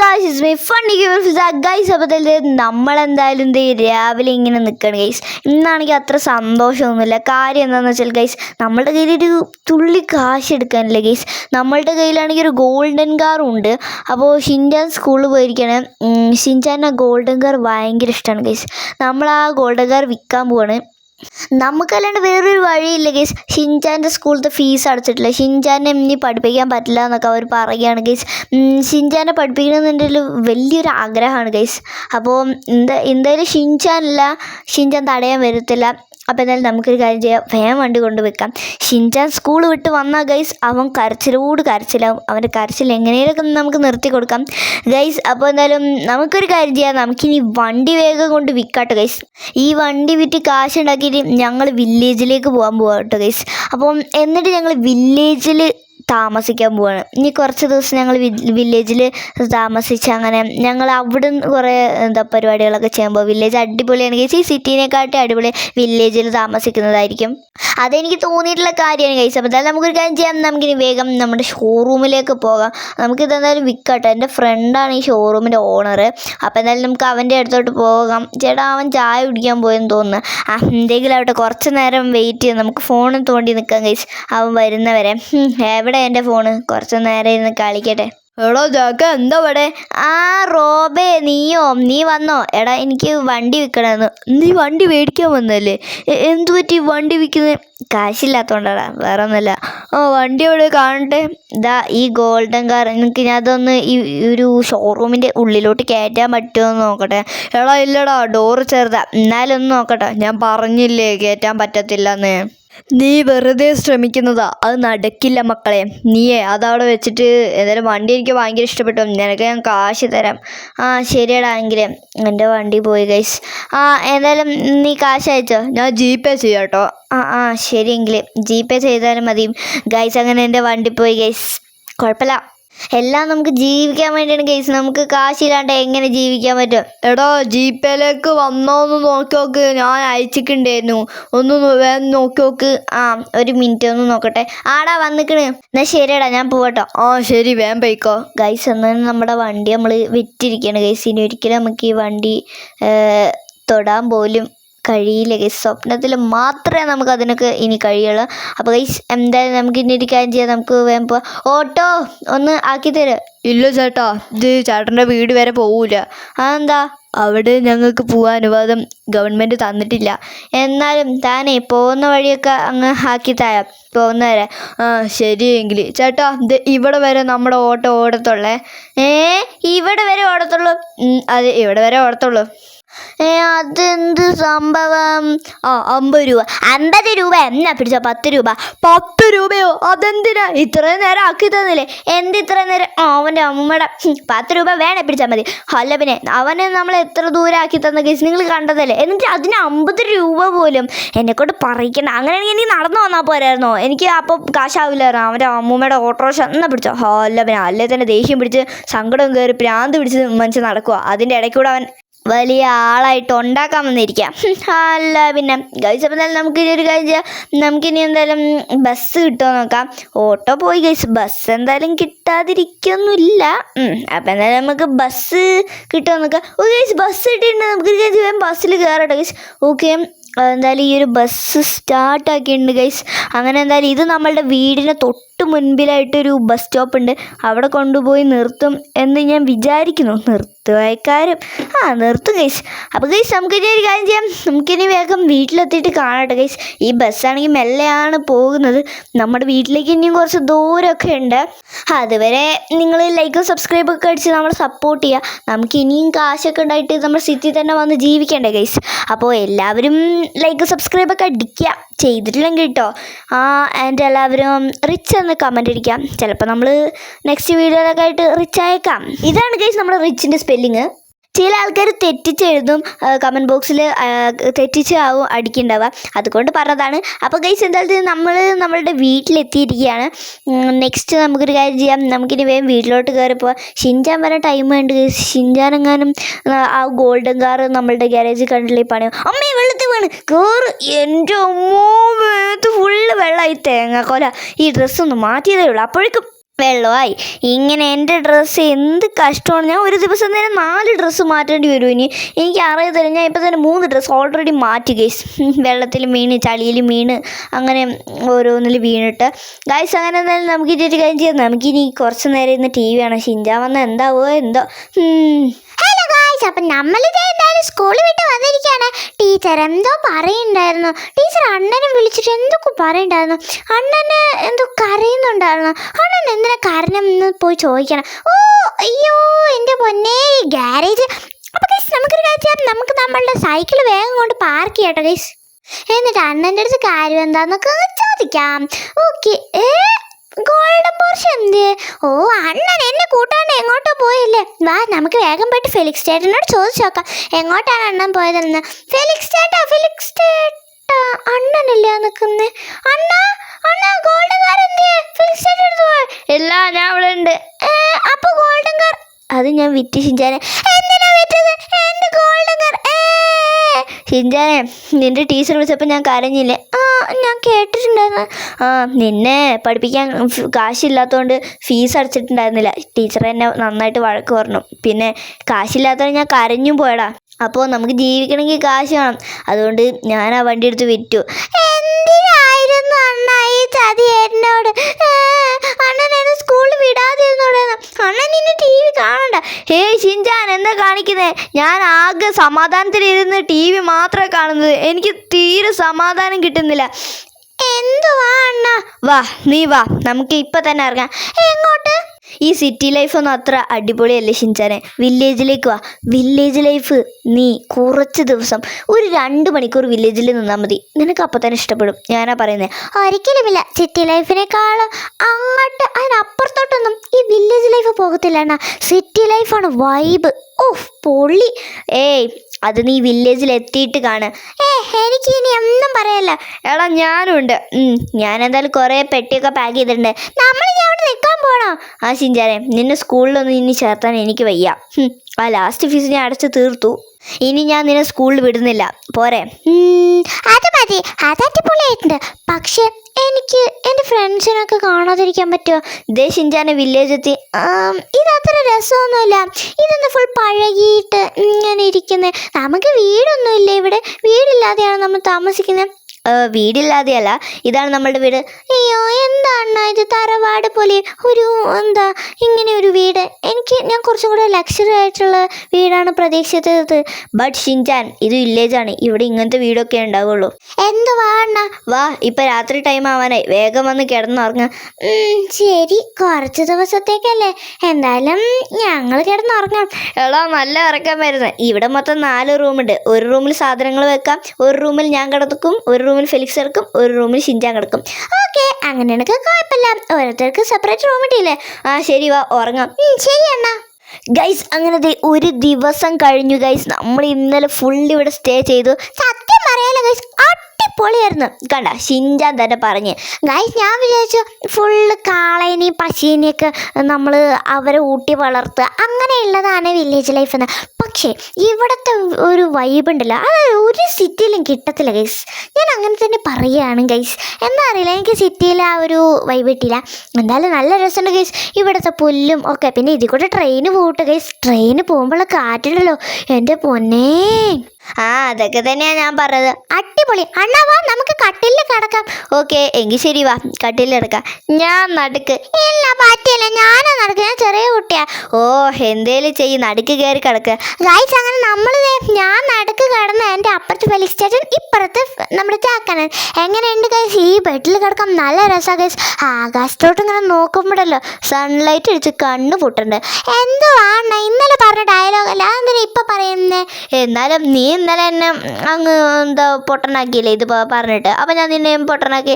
Guys my funny guys അപ്പോൾ നമ്മളെന്തായാലും ദേ രാവിലെ ഇങ്ങനെ നിൽക്കണം ഗൈസ് ഇന്നാണെങ്കിൽ അത്ര സന്തോഷമൊന്നുമില്ല. കാര്യം എന്താണെന്ന് വെച്ചാൽ ഗൈസ് നമ്മളുടെ കയ്യിൽ ഒരു തുള്ളി കാശ് എടുക്കാനില്ല ഗൈസ് നമ്മളുടെ കയ്യിലാണെങ്കിൽ ഒരു ഗോൾഡൻ കാറും ഉണ്ട്. അപ്പോൾ ഷിൻചാൻ സ്കൂളിൽ പോയിരിക്കുകയാണ് ഷിൻചാൻ ആ ഗോൾഡൻ കാർ ഭയങ്കര ഇഷ്ടമാണ് ഗൈസ് നമ്മൾ ആ ഗോൾഡൻ കാർ വിൽക്കാൻ പോവാണ്. നമുക്കല്ലാണ്ട് വേറൊരു വഴിയില്ല ഗേസ്. ഷിൻചാന്റെ സ്കൂളിലത്തെ ഫീസ് അടച്ചിട്ടില്ല. ഷിൻചാനെ ഇനി പഠിപ്പിക്കാൻ പറ്റില്ല എന്നൊക്കെ അവർ പറയുകയാണ് ഗേസ്. ഷിൻചാനെ പഠിപ്പിക്കണമെന്ന് എന്റെ വലിയൊരു ആഗ്രഹമാണ് ഗൈസ്. അപ്പോൾ എന്താ എന്തായാലും ഷിൻചാനല്ല ഷിൻചാൻ തടയാൻ വരത്തില്ല. അപ്പോൾ എന്തായാലും നമുക്കൊരു കാര്യം ചെയ്യാം. വേഗം വണ്ടി കൊണ്ട് വെക്കാം ഷിൻചാൻ സ്കൂൾ വിട്ട് വന്നാൽ ഗൈസ് അവൻ കരച്ചിലോട് കരച്ചിലാവും. അവന്റെ കരച്ചിൽ എങ്ങനെയൊക്കെ നമുക്ക് നിർത്തി കൊടുക്കാം. ഗൈസ് അപ്പോൾ എന്തായാലും നമുക്കൊരു കാര്യം ചെയ്യാം. നമുക്കിനി വണ്ടി വേഗം കൊണ്ട് വിൽക്കാട്ടോ ഗൈസ് ഈ വണ്ടി വിറ്റ് കാശ് ഉണ്ടാക്കിയിട്ട് ഞങ്ങൾ വില്ലേജിലേക്ക് പോകാൻ പോകാം കേട്ടോ ഗൈസ് അപ്പം എന്നിട്ട് ഞങ്ങൾ വില്ലേജിൽ താമസിക്കാൻ പോവാണ്. ഇനി കുറച്ച് ദിവസം ഞങ്ങൾ വില്ലേജിൽ താമസിച്ച് അങ്ങനെ ഞങ്ങൾ അവിടെ കുറേ എന്താ പരിപാടികളൊക്കെ ചെയ്യുമ്പോൾ വില്ലേജ് അടിപൊളിയാണ് ഗൈസ് ഈ സിറ്റീനെക്കാട്ടി അടിപൊളി വില്ലേജിൽ താമസിക്കുന്നതായിരിക്കും. അതെനിക്ക് തോന്നിയിട്ടുള്ള കാര്യമാണ് ഗൈസ് അപ്പോൾ എന്തായാലും നമുക്കൊരു കാര്യം ചെയ്യാം. നമുക്കിനി വേഗം നമ്മുടെ ഷോറൂമിലേക്ക് പോകാം. നമുക്കിത് എന്തായാലും വിൽക്കട്ടെ എന്റെ ഫ്രണ്ടാണ് ഈ ഷോറൂമിന്റെ ഓണർ അപ്പോൾ എന്തായാലും നമുക്ക് അവന്റെ അടുത്തോട്ട് പോകാം. ചേട്ടാ അവൻ ചായ കുടിക്കാൻ പോയെന്ന് തോന്നുന്നു. എന്തെങ്കിലും ആവട്ടെ. കുറച്ച് നേരം വെയിറ്റ് ചെയ്യാം. നമുക്ക് ഫോണും തോണ്ടി നിൽക്കാം ഗൈസ് അവൻ വരുന്നവരെ. എവിടെ എന്റെ ഫോണ്. കുറച്ച് നേരം ഇരുന്ന് കളിക്കട്ടെ. എടോ ജാക്ക എന്താ ഇവിടെ? ആ റോബേ നീയോ? നീ വന്നോ? എടാ എനിക്ക് വണ്ടി വിൽക്കണമെന്ന് നീ വണ്ടി മേടിക്കാൻ വന്നല്ലേ എന്തു പറ്റി വണ്ടി വിൽക്കുന്നത് കാശില്ലാത്തോണ്ടാടാ വേറെ ഒന്നുമില്ല ഓ വണ്ടി എവിടെ കാണട്ടെ. ഇതാ ഈ ഗോൾഡൻ കാർ. എനിക്ക് ഞാൻ അതൊന്ന് ഈ ഒരു ഷോറൂമിന്റെ ഉള്ളിലോട്ട് കയറ്റാൻ പറ്റുമോ എന്ന് നോക്കട്ടെ. എടാ ഇല്ലടാ ഡോറ് ചെറുതാ. എന്നാലൊന്ന് നോക്കട്ടെ. ഞാൻ പറഞ്ഞില്ലേ കയറ്റാൻ പറ്റത്തില്ലെന്ന്. നീ വെറുതെ ശ്രമിക്കുന്നതാ അത് നടക്കില്ല മക്കളെ. നീയേ അതവിടെ വെച്ചിട്ട് ഏതായാലും വണ്ടി എനിക്ക് ഭയങ്കര ഇഷ്ടപ്പെട്ടു. നിനക്ക് ഞാൻ കാശ് തരാം. ആ ശരിയടാ എങ്കിൽ എന്റെ വണ്ടി പോയി ഗൈസ് ആ എന്തായാലും നീ കാശ് അയച്ചോ? ഞാൻ ജി പേ ചെയ്യാം കേട്ടോ ആ ആ ശരിയെങ്കിൽ ജി പേ ചെയ്താലും മതി ഗൈസ് അങ്ങനെ എന്റെ വണ്ടി പോയി ഗൈസ് കുഴപ്പമില്ല. എല്ലാം നമുക്ക് ജീവിക്കാൻ വേണ്ടിയാണ് കേസ് നമുക്ക് കാശില്ലാണ്ട് എങ്ങനെ ജീവിക്കാൻ പറ്റും? എടോ ജി പേയിലേക്ക് വന്നോന്ന് നോക്കി നോക്ക് ഞാൻ അയച്ചിട്ടുണ്ടായിരുന്നു. ഒന്ന് വേഗം നോക്കി നോക്ക് ആ ഒരു മിനിറ്റ് ഒന്ന് നോക്കട്ടെ. ആടാ വന്നിക്കണ്. എന്നാ ശരിയടാ ഞാൻ പോവട്ടോ. ആ ശരി വേഗം പോയിക്കോ. ഗൈസ് എന്നാൽ നമ്മുടെ വണ്ടി നമ്മൾ വിറ്റിരിക്കുകയാണ് ഗൈസ് ഇനി ഒരിക്കലും നമുക്ക് ഈ വണ്ടി തൊടാൻ പോലും കഴിയില്ല? ഗൈസ് സ്വപ്നത്തിൽ മാത്രമേ നമുക്ക് അതിനൊക്കെ ഇനി കഴിയുള്ളൂ. അപ്പോൾ ഗൈസ് എന്തായാലും നമുക്ക് ഇനി ഒരു കാര്യം ചെയ്യാം. നമുക്ക് വേഗം പോവാം. ഓട്ടോ ഒന്ന് ആക്കി തരാം. ഇല്ല ചേട്ടാ ഇത് ചേട്ടന്റെ വീട് വരെ പോവില്ല അതെന്താ? അവിടെ ഞങ്ങൾക്ക് പോകാൻ അനുവാദം ഗവൺമെന്റ് തന്നിട്ടില്ല. എന്നാലും താനേ പോകുന്ന വഴിയൊക്കെ അങ്ങ് ആക്കി തരാം. പോകുന്ന വരെ ആ ശരിയെങ്കിൽ ചേട്ടാ ഇത് ഇവിടെ വരെ നമ്മുടെ ഓട്ടോ ഓടത്തുള്ളേ. ഏ ഇവിടെ വരെ ഓടത്തുള്ളൂ? അതെ ഇവിടെ വരെ ഓടത്തുള്ളൂ. അതെന്ത് സംഭവം? ആ അമ്പത് രൂപ. അമ്പത് രൂപ എന്നാ പിടിച്ച? പത്ത് രൂപ. പത്ത് രൂപയോ? അതെന്തിനാ? ഇത്രയും നേരം ആക്കി തന്നില്ലേ? എന്ത് ഇത്രയും നേരം? ആ, അവന്റെ അമ്മയുടെ പത്ത് രൂപ വേണേ പിടിച്ചാൽ മതി. അല്ല പിന്നെ അവനെ നമ്മൾ എത്ര ദൂരം ആക്കി തന്ന കേസ് നിങ്ങൾ കണ്ടതല്ലേ? എന്നിട്ട് അതിന് അമ്പത് രൂപ പോലും എന്നെക്കൊണ്ട് പറയിക്കണ്ട. അങ്ങനെയാണെങ്കിൽ എനിക്ക് നടന്നു വന്നാൽ പോരായിരുന്നോ? എനിക്ക് അപ്പോൾ കാശാവില്ലായിരുന്നു? അവന്റെ അമ്മൂമ്മയുടെ ഓട്ടോറിക്ഷ എന്നാ പിടിച്ചോ? അല്ല പിന്നെ അല്ലേ തന്നെ ദേഷ്യം പിടിച്ച് സങ്കടം കയറി പ്രാന്ത് പിടിച്ച് മനുഷ്യൻ നടക്കുക അതിന്റെ ഇടയ്ക്കൂടെ അവൻ വലിയ ആളായിട്ട് ഉണ്ടാക്കാൻ വന്നിരിക്കാം. അല്ല പിന്നെ ഗൈസ് അപ്പം എന്തായാലും നമുക്ക് ഇനി ഒരു കാര്യം ചെയ്യാം. നമുക്കിനി എന്തായാലും ബസ് കിട്ടുമോ നോക്കാം. ഓട്ടോ പോയി ഗൈസ് ബസ് എന്തായാലും കിട്ടാതിരിക്കൊന്നുമില്ല. അപ്പം എന്തായാലും നമുക്ക് ബസ് കിട്ടുമോ നോക്കാം. ഓ ഗൈസ് ബസ് കിട്ടിയിട്ടുണ്ട്. നമുക്ക് ഒരു കാര്യം ചെയ്യാം. ബസ്സിൽ കയറട്ടെ ഗൈസ് ഓക്കെ എന്തായാലും ഈ ഒരു ബസ് സ്റ്റാർട്ടാക്കിയിട്ടുണ്ട് ഗൈസ് അങ്ങനെ എന്തായാലും ഇത് നമ്മളുടെ വീടിന് തൊട്ട് മുൻപിലായിട്ടൊരു ബസ് സ്റ്റോപ്പ് ഉണ്ട് അവിടെ കൊണ്ടുപോയി നിർത്തും എന്ന് ഞാൻ വിചാരിക്കുന്നു. നിർത്തുവായക്കാരും. ആ നിർത്തും ഗൈസ് അപ്പോൾ ഗൈസ് നമുക്കിനി ഒരു കാര്യം ചെയ്യാം. നമുക്കിനി വേഗം വീട്ടിലെത്തിയിട്ട് കാണട്ടെ ഗൈസ് ഈ ബസ്സാണെങ്കിൽ മെല്ലെയാണ് പോകുന്നത്. നമ്മുടെ വീട്ടിലേക്ക് ഇനിയും കുറച്ച് ദൂരമൊക്കെ ഉണ്ട്. അതുവരെ നിങ്ങൾ ലൈക്കും സബ്സ്ക്രൈബ് ഒക്കെ അടിച്ച് നമ്മളെ സപ്പോർട്ട് ചെയ്യുക. നമുക്ക് ഇനിയും കാശൊക്കെ ഉണ്ടായിട്ട് നമ്മുടെ സിറ്റി തന്നെ വന്ന് ജീവിക്കണ്ടേ ഗൈസ് അപ്പോൾ എല്ലാവരും ലൈക്ക് സബ്സ്ക്രൈബൊക്കെ അടിക്കുക. ചെയ്തിട്ടില്ലെങ്കിൽ കേട്ടോ ആൻഡ് എല്ലാവരും റിച്ച് എന്ന് കമന്റ് അടിക്കാം. ചിലപ്പോൾ നമ്മൾ നെക്സ്റ്റ് വീഡിയോയിലൊക്കെ ആയിട്ട് റിച്ച് ആയേക്കാം. ഇതാണ് ഗൈസ് നമ്മുടെ റിച്ചിന്റെ സ്പെല്ലിങ് ചില ആൾക്കാർ തെറ്റിച്ചെഴുതും കമന്റ് ബോക്സിൽ തെറ്റിച്ച് ആവും അടിക്കുന്നുണ്ടാവുക. അതുകൊണ്ട് പറഞ്ഞതാണ്. അപ്പോൾ ഗൈസ് എന്തായാലും നമ്മൾ നമ്മളുടെ വീട്ടിലെത്തിയിരിക്കുകയാണ്. നെക്സ്റ്റ് നമുക്കൊരു കാര്യം ചെയ്യാം. നമുക്കിനി വേഗം വീട്ടിലോട്ട് കയറിപ്പോൾ ഷിൻജാൻ വരെ ടൈം ഗൈസ് ഷിൻജാൻ എങ്ങാനും ആ, ഗോൾഡൻ കാർ നമ്മളുടെ ഗ്യാരേജിൽ കണ്ടില്ലേ പണിയും അമ്മേ വെള്ളത്തിൽ വീണ്. കയറ് എന്റെ അമ്മോ മേത്ത് ഫുള്ള് വെള്ളമായി തേങ്ങാക്കോല. ഈ ഡ്രസ്സ് ഒന്ന് മാറ്റിയതേ ഉള്ളൂ. അപ്പോഴേക്കും വെള്ളമായി. ഇങ്ങനെ എന്റെ ഡ്രസ്സ് എന്ത് കഷ്ടമാണ്. ഞാൻ ഒരു ദിവസം തന്നെ നാല് ഡ്രസ്സ് മാറ്റേണ്ടി വരും ഇനി. എനിക്ക് അറിയത്തില്ല. ഞാൻ ഇപ്പം തന്നെ മൂന്ന് ഡ്രസ്സ് ഓൾറെഡി മാറ്റി ഗൈസ് വെള്ളത്തിൽ വീണ് ചളിയിൽ വീണ് അങ്ങനെ ഓരോന്നിൽ വീണിട്ട്. ഗൈസ് അങ്ങനെ എന്തായാലും നമുക്ക് ഇതൊരു കാര്യം ചെയ്യാം. നമുക്കിനി കുറച്ച് നേരം ഇന്ന് ടി വി ആണ് ഷിഞ്ചാൻ വന്ന എന്താവോ എന്തോ. ഹലോ ഗായ്സ് അപ്പം നമ്മളിത് എന്തായാലും സ്കൂളിൽ വിട്ട് വന്നിരിക്കുകയാണ്. ടീച്ചർ എന്തോ പറയുന്നുണ്ടായിരുന്നു. ടീച്ചർ അണ്ണനെ വിളിച്ചിട്ട് എന്തൊക്കെ പറയുന്നുണ്ടായിരുന്നു. അണ്ണനെ എന്തോ കരയുന്നുണ്ടായിരുന്നു. അണ്ണൻ എന്തിനാ കരഞ്ഞെന്ന് പോയി ചോദിക്കണം. ഓ അയ്യോ എന്റെ പൊന്നേ ഗാരേജ് അപ്പോൾ ഗൈസ് നമുക്കൊരു കാര്യം ചെയ്യാം. നമുക്ക് നമ്മളുടെ സൈക്കിൾ വേഗം കൊണ്ട് പാർക്ക് ചെയ്യട്ടോ ഗൈസ് എന്നിട്ട് അണ്ണന്റെ അടുത്ത് കാര്യം എന്താണെന്നൊക്കെ ചോദിക്കാം. ഓക്കെ ഏ? ഗോൾഡൻ പോർഷൻ എന്ത്? ഓ അണ്ണൻ എന്നെ കൂട്ടാണ്ട് എങ്ങോട്ടോ പോയില്ലേ. വാ നമുക്ക് വേഗം പോയിട്ട് ഫെലിക്സ് ചേട്ടനോട് ചോദിച്ചു നോക്കാം. എങ്ങോട്ടാണ് അണ്ണൻ പോയതെന്ന്? ഫെലിക്സ് ചേട്ടാ ഫെലിക്സ് ചേട്ടാ അണ്ണനല്ലേ നിൽക്കുന്നേ? അണ്ണ അണ്ണ ഗോൾഡൻ കാർ എന്ത്? ഫെലിക്സ് ചേട്ടൻ എടുത്തു പോയി. ഇല്ല ഞാൻ ഇവിടെ ഉണ്ട്. അപ്പൊ ഗോൾഡൻ കാർ അത് ഞാൻ വിറ്റ് ഷിഞ്ചാനെ നിന്റെ ടീച്ചർ വിളിച്ചപ്പോൾ ഞാൻ കരഞ്ഞില്ലേ? ആ ഞാൻ കേട്ടിട്ടുണ്ടായിരുന്നു. ആ നിന്നെ പഠിപ്പിക്കാൻ കാശില്ലാത്തതുകൊണ്ട് ഫീസ് അടച്ചിട്ടുണ്ടായിരുന്നില്ല. ടീച്ചർ എന്നെ നന്നായിട്ട് വഴക്ക് പറഞ്ഞു. പിന്നെ കാശില്ലാത്തതുകൊണ്ട് ഞാൻ കരഞ്ഞു പോയടാ. അപ്പോൾ നമുക്ക് ജീവിക്കണമെങ്കിൽ കാശ് വേണം. അതുകൊണ്ട് ഞാൻ ആ വണ്ടി എടുത്ത് വിറ്റു. എന്തിനായിരുന്നു അണ്ണ ഈ ചതി എന്നോട്. അണ്ണൻ എന്നെ സ്കൂളിൽ വിടാതിരുന്നോടായിരുന്നു അണ്ണൻ ഇനി ടി വി കാണണ്ട. ഹേ ഷിൻജാൻ എന്താ കാണിക്കുന്നേ? ഞാൻ ആകെ സമാധാനത്തിലിരുന്ന് ടി വി മാത്രമേ കാണുന്നത്. എനിക്ക് തീരെ സമാധാനം കിട്ടുന്നില്ല. എന്തുവാ അണ്ണ? വാ നീ വാ. നമുക്ക് ഇപ്പം തന്നെ ഇറങ്ങാം. എങ്ങോട്ട്? ഈ സിറ്റി ലൈഫ് ഒന്നും അത്ര അടിപൊളിയല്ലേ ഷിൻചാനെ വില്ലേജിലേക്ക് വാ. വില്ലേജ് ലൈഫ് നീ കുറച്ച് ദിവസം ഒരു രണ്ട് മണിക്കൂർ വില്ലേജിൽ നിന്നാൽ മതി. നിനക്ക് അപ്പം തന്നെ ഇഷ്ടപ്പെടും. ഞാനാ പറയുന്നത് ഒരിക്കലുമില്ല സിറ്റി ലൈഫിനേക്കാളും അങ്ങോട്ട് അതിനപ്പുറത്തോട്ടൊന്നും ഈ വില്ലേജ് ലൈഫ് പോകത്തില്ല സിറ്റി ലൈഫാണ് വൈബ് ഓഫ് പൊള്ളി. ഏയ് അത് നീ വില്ലേജിൽ എത്തിയിട്ട് കാണ്. ഏ എനിക്ക് ഇനി ഒന്നും പറയല്ല. എടാ ഞാനും ഉണ്ട്. ഞാൻ എന്തായാലും കുറേ പെട്ടിയൊക്കെ പാക്ക് ചെയ്തിട്ടുണ്ട്. നമ്മൾ അവിടെ നിൽക്കാൻ പോണോ? ആ ശിഞ്ചാരെ നിന്നെ സ്കൂളിലൊന്നും ഇനി ചേർത്താൻ എനിക്ക് വയ്യ. ആ ലാസ്റ്റ് ഫീസ് ഞാൻ അടച്ച് തീർത്തു. ഇനി ഞാൻ നിന്നെ സ്കൂളിൽ വിടുന്നില്ല. പോരെ. അത് മതി. അതടിപൊളിയായിട്ടുണ്ട് പക്ഷെ എനിക്ക് എന്റെ ഫ്രണ്ട്സിനൊക്കെ കാണാതിരിക്കാൻ പറ്റുമോ? ഇതേ ഷിൻചാനെ വില്ലേജ് എത്തി. ഇത് ഇതത്ര രസമൊന്നുമില്ല. ഇതൊന്ന് ഫുൾ പഴകിയിട്ട് ഇങ്ങനെ ഇരിക്കുന്നത് നമുക്ക് വീടൊന്നുമില്ല ഇവിടെ? വീടില്ലാതെയാണ് നമ്മൾ താമസിക്കുന്നത്. വീടില്ലാതെയല്ല. ഇതാണ് നമ്മളുടെ വീട്. അയ്യോ എന്താണ് ഇത് തറവാട് പോലെ? ഒരു എന്താ ഇങ്ങനെ ഒരു വീട്. എനിക്ക് ഞാൻ കുറച്ചും കൂടെ ലക്ഷറി ആയിട്ടുള്ള വീടാണ് പ്രതീക്ഷിച്ചത്. ബട്ട് ഷിൻചാൻ ഇത് വില്ലേജാണ് ഇവിടെ ഇങ്ങനത്തെ വീടൊക്കെ ഉണ്ടാവുള്ളൂ. എന്തുവാ അണ്ണ? വാ ഇപ്പൊ രാത്രി ടൈം ആവാനായി. വേഗം വന്ന് കിടന്നുറങ്ങ. ശരി. കുറച്ച് ദിവസത്തേക്കല്ലേ. എന്തായാലും ഞങ്ങൾ കിടന്നുറങ്ങാം. എടാ നല്ല ഇറക്കാൻ വരുന്നത് ഇവിടെ മൊത്തം നാല് റൂമുണ്ട് ഒരു റൂമിൽ സാധനങ്ങൾ വെക്കാം. ഒരു റൂമിൽ ഞാൻ കിടക്കും. ഒരു റൂമിൽ ഫെലിക്സ് കിടക്കും ഒരു റൂമിൽ ഷിൻജാൻ കിടക്കും. ഓക്കെ അങ്ങനെയാണെങ്കിൽ കുഴപ്പമില്ല. ഓരോരുത്തർക്ക് സെപ്പറേറ്റ് റൂം കിട്ടിയില്ലേ ആ ശരി വാ ഉറങ്ങാം. ശരി എന്നാ ഗൈസ് അങ്ങനത്തെ ഒരു ദിവസം കഴിഞ്ഞു ഗൈസ് നമ്മൾ ഇന്നലെ ഫുൾ ഇവിടെ സ്റ്റേ ചെയ്തു. സത്യം പറയാലോ ഗൈസ് അടിപൊളിയായിരുന്നു. കണ്ട ഷിൻജാൻ തന്നെ പറഞ്ഞ്. ഗൈസ് ഞാൻ വിചാരിച്ചു ഫുള്ള് കാളേനെയും പശീനെയൊക്കെ നമ്മൾ അവരെ ഊട്ടി വളർത്തുക. അങ്ങനെയുള്ളതാണ് വില്ലേജ് ലൈഫ് എന്ന്. പക്ഷേ ഇവിടുത്തെ ഒരു വൈബ് ഉണ്ടല്ലോ. അത് ഒരു സിറ്റിയിലും കിട്ടത്തില്ല ഗൈസ് ഞാൻ അങ്ങനെ തന്നെ പറയുകയാണ് ഗൈസ് എന്താ അറിയില്ല എനിക്ക് സിറ്റിയിൽ ആ ഒരു വൈബ് കിട്ടിയില്ല. എന്തായാലും നല്ല രസമുണ്ട് ഗൈസ് ഇവിടുത്തെ പുല്ലും ഒക്കെ. പിന്നെ ഇതിൽ കൂടെ ട്രെയിന് പോകട്ടെ ഗൈസ് ട്രെയിന് പോകുമ്പോഴുള്ള കാറ്റുണ്ടല്ലോ. എന്റെ പൊന്നേ. ആ അതൊക്കെ തന്നെയാണ് ഞാൻ പറഞ്ഞത്. അടിപൊളി. അണ്ണാ വാ നമുക്ക് കട്ടിലിൽ കിടക്കാം. ഓക്കെ എങ്കിൽ ശരി വാ കട്ടിലിൽ കിടക്കാം. ഞാൻ നടുക്ക്. ഇല്ല പറ്റില്ല ഞാനാ നടക്കുക ഞാൻ ചെറിയ കുട്ടിയാ. ഓ എന്തേലും ചെയ്യ് നടുക്ക് കയറി കിടക്ക്. ഗൈസ് അങ്ങനെ നമ്മൾ ഞാൻ നടുക്ക് കിടന്ന് എന്റെ അപ്പുറത്ത് ഫെലിക്സ് ചേട്ടൻ ഇപ്പുറത്ത് നമ്മുടെ ചാക്കനൻ എങ്ങനെയുണ്ട് ഗൈസ് ഈ ബെഡിൽ കിടക്കാം നല്ല രസമാണ് ഗൈസ് ആകാശത്തോട്ട് ഇങ്ങനെ നോക്കുമ്പോഴല്ലോ സൺലൈറ്റ് അടിച്ച് കണ്ണ് പൊട്ടുണ്ട് ആണ് ഇന്നലെ പറഞ്ഞ ഡയലോഗ് അല്ല? അങ്ങനെ ഇപ്പൊ പറയുന്നേ? എന്നാലും നീ ഇന്നലെ എന്നെ അങ്ങ് എന്താ പൊട്ടനാക്കിയില്ലേ? ഇത് പറഞ്ഞിട്ട്. അപ്പം ഞാൻ നിന്നെയും പൊട്ടനാക്കി.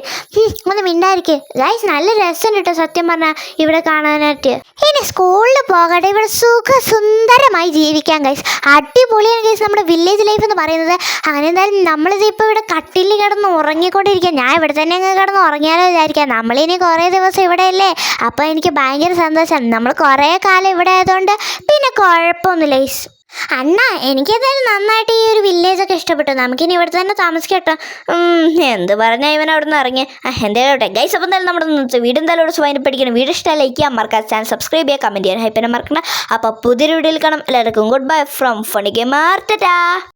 ഒന്ന് മിണ്ടായിരിക്കേ. ഗൈസ് നല്ല രസം കേട്ടോ സത്യം പറഞ്ഞാൽ ഇവിടെ കാണാനായിട്ട്. ഇനി സ്കൂളിൽ പോകട്ടെ. ഇവിടെ സുഖ സുന്ദരമായി ജീവിക്കാം ഗൈസ് അടിപൊളിയാണ് ഗൈസ് നമ്മുടെ വില്ലേജ് ലൈഫ് എന്ന് പറയുന്നത്. അങ്ങനെ എന്തായാലും നമ്മളിത് ഇപ്പോൾ ഇവിടെ കട്ടിൽ കിടന്ന് ഉറങ്ങിക്കൊണ്ടിരിക്കാം ഞാൻ ഇവിടെ തന്നെ അങ്ങ് കിടന്ന് ഉറങ്ങിയാലോ വിചാരിക്കാം. നമ്മളിനി കുറേ ദിവസം ഇവിടെ അല്ലേ അപ്പോൾ എനിക്ക് ഭയങ്കര സന്തോഷം. നമ്മൾ കുറേ കാലം ഇവിടെ ആയതുകൊണ്ട് പിന്നെ കുഴപ്പമൊന്നുമില്ല ഗൈസ് അണ്ണ എനിക്കേതായാലും നന്നായിട്ട് ഈ ഒരു വില്ലേജൊക്കെ ഇഷ്ടപ്പെട്ടു. നമുക്കിനി ഇവിടെ തന്നെ താമസിക്കട്ടോ. എന്ത് പറഞ്ഞാൽ ഇവൻ അവിടെ നിന്ന് ഇറങ്ങി എന്തായാലും ഗൈസ് അപ്പം എന്തായാലും നമ്മുടെ ഇന്നത്തെ വീട് എന്തായാലും ഇവിടെ സ്വയം പഠിക്കണം വീട് ഇഷ്ടമായി ലൈക്ക് ചെയ്യാൻ മറക്കാൻ ചാനൽ സബ്സ്ക്രൈബ് ചെയ്യുക. കമന്റ് ചെയ്യാൻ ഹൈപ്പിനെ മറക്കണം അപ്പോൾ പുതിയൊരു വീഡിയോയിൽ കാണാം. എല്ലാവർക്കും good bye from funny game ടാ